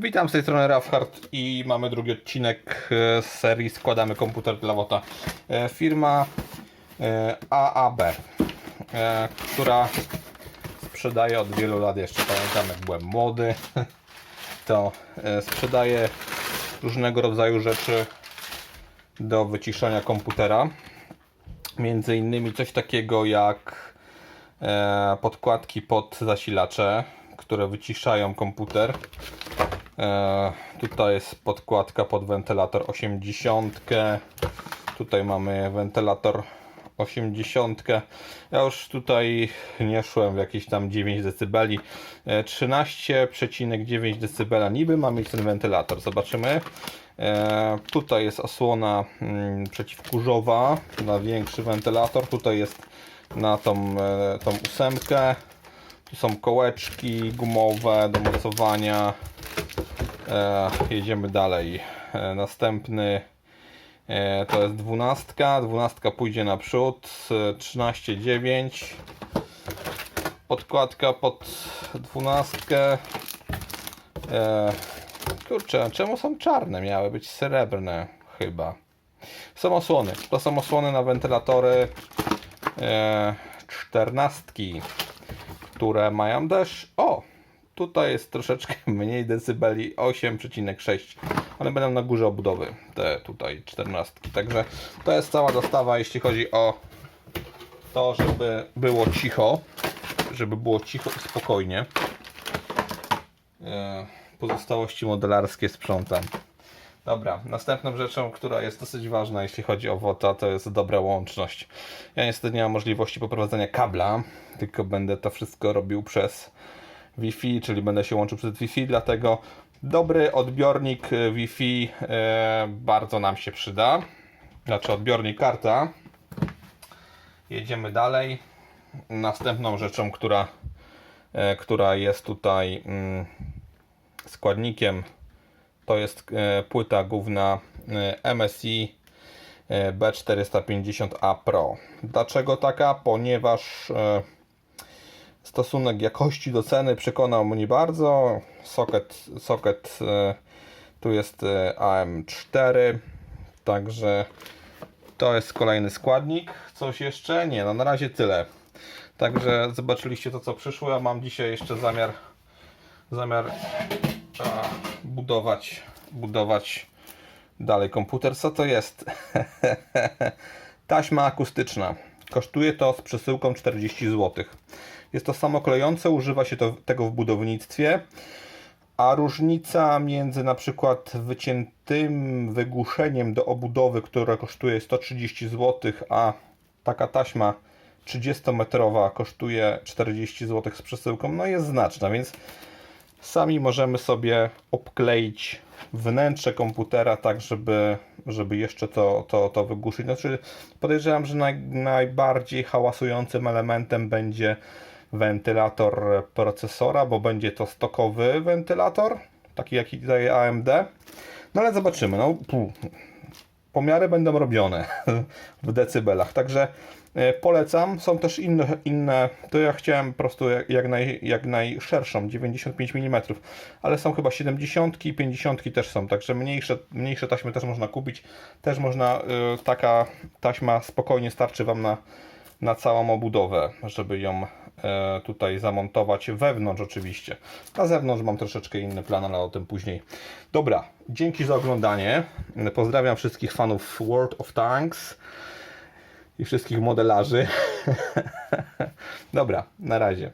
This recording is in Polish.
Witam z tej strony Rafhard i mamy drugi odcinek e, z serii Składamy komputer dla WOTA. E, Firma e, AAB, która sprzedaje od wielu lat, jeszcze pamiętam jak byłem młody, to sprzedaje różnego rodzaju rzeczy do wyciszenia komputera. Między innymi coś takiego jak podkładki pod zasilacze, które wyciszają komputer. E, tutaj jest podkładka pod wentylator 80. Tutaj mamy wentylator 80. Ja już tutaj nie szłem w jakieś tam 9 dB. E, 13,9 dB niby ma mieć ten wentylator. Zobaczymy. E, tutaj jest osłona mm, przeciwkurzowa na większy wentylator. Tutaj jest na tą, e, tą ósemkę. Tu są kołeczki gumowe do mocowania. E, jedziemy dalej. E, następny e, to jest dwunastka. Dwunastka pójdzie naprzód. E, 13,9. Podkładka pod dwunastkę. E, kurczę, czemu są czarne? Miały być srebrne chyba. Są osłony. To są osłony na wentylatory e, czternastki które mają też. O! Tutaj jest troszeczkę mniej decybeli 8,6. One będą na górze obudowy, te tutaj 14. Także to jest cała dostawa, jeśli chodzi o to, żeby było cicho. Żeby było cicho i spokojnie. E, Pozostałości modelarskie sprzątam. Dobra, następną rzeczą, która jest dosyć ważna, jeśli chodzi o WOTA, to jest dobra łączność. Ja niestety nie mam możliwości poprowadzenia kabla, tylko będę to wszystko robił przez Wi-Fi, czyli będę się łączył przez Wi-Fi, dlatego dobry odbiornik e, Wi-Fi e, bardzo nam się przyda. Znaczy odbiornik karta. Jedziemy dalej. Następną rzeczą, która, e, która jest tutaj mm, składnikiem to jest płyta główna MSI e, B450A Pro. Dlaczego taka? Ponieważ stosunek jakości do ceny przekonał mnie bardzo. Socket, socket e, tu jest e, AM4, także to jest kolejny składnik. Coś jeszcze? Nie, no na razie tyle. Także zobaczyliście to co przyszło. Ja mam dzisiaj jeszcze zamiar zamiar a, budować budować dalej komputer. Co to jest? Taśma akustyczna. Kosztuje to z przesyłką 40 zł. Jest to samoklejące, używa się to, tego w budownictwie. A różnica między na przykład wyciętym wygłuszeniem do obudowy, która kosztuje 130 zł, a taka taśma 30-metrowa kosztuje 40 zł z przesyłką, no jest znaczna, więc sami możemy sobie obkleić wnętrze komputera tak, żeby, żeby jeszcze to, to, to wygłuszyć. Znaczy podejrzewam, że naj, najbardziej hałasującym elementem będzie wentylator procesora, bo będzie to stokowy wentylator, taki jaki daje AMD. No ale zobaczymy. No, pomiary będą robione w decybelach, także polecam. Są też inne, inne to ja chciałem po prostu jak, jak, naj, jak najszerszą, 95 mm, ale są chyba 70 i 50 też są, także mniejsze, mniejsze taśmy też można kupić. Też można, y, taka taśma spokojnie starczy Wam na, na całą obudowę, żeby ją e, tutaj zamontować wewnątrz oczywiście. Na zewnątrz mam troszeczkę inny plan, ale o tym później. Dobra, dzięki za oglądanie. Pozdrawiam wszystkich fanów World of Tanks i wszystkich modelarzy. Dobra, na razie.